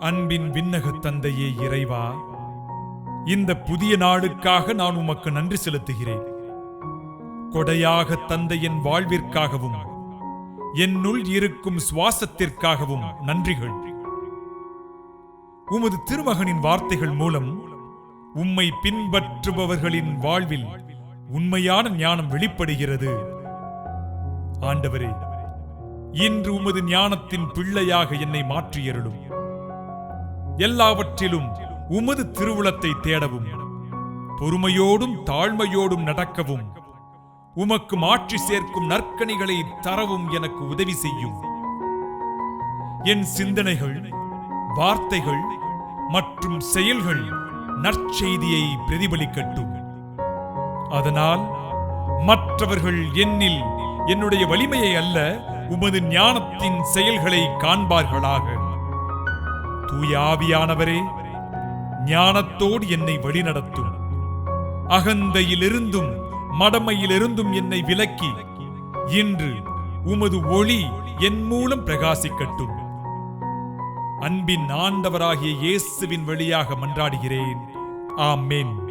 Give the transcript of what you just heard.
அன்பின் விண்ணகத் தந்தையே இறைவா இந்த புதிய நாளுக்காக நான் உமக்கு நன்றி செலுத்துகிறேன். கொடையாக தந்த என் வாழ்விற்காகவும் என்னுள் இருக்கும் சுவாசத்திற்காகவும் நன்றிகள். உமது திருமகனின் வார்த்தைகள் மூலம் உம்மை பின்பற்றுபவர்களின் வாழ்வில் உண்மையான ஞானம் வெளிப்படுகிறது. ஆண்டவரே இன்று உமது ஞானத்தின் பிள்ளையாக என்னை மாற்றியருளும். எல்லாவற்றிலும் உமது திருவுளத்தை தேடவும். பொறுமையோடும் தாழ்மையோடும் நடக்கவும். உமக்கு மாற்றி சேர்க்கும் நற்கனிகளை தரவும் எனக்கு உதவி செய்யும். என் சிந்தனைகள் வார்த்தைகள் மற்றும் செயல்கள் நற்செய்தியை பிரதிபலிக்கட்டும். அதனால் மற்றவர்கள் என்னில் என்னுடைய வலிமையை அல்ல உமது ஞானத்தின் செயல்களை காண்பார்களாக. தூய ஆவியானவரே ஞானத்தோடு என்னை வழிநடத்தும். அகந்தையிலிருந்தும் மடமையிலிருந்தும் என்னை விலக்கி இன்று உமது ஒளி என் மூலம் பிரகாசிக்கட்டும். அன்பின் ஆண்டவராகிய இயேசுவின் வழியாக மன்றாடுகிறேன். ஆமேன்.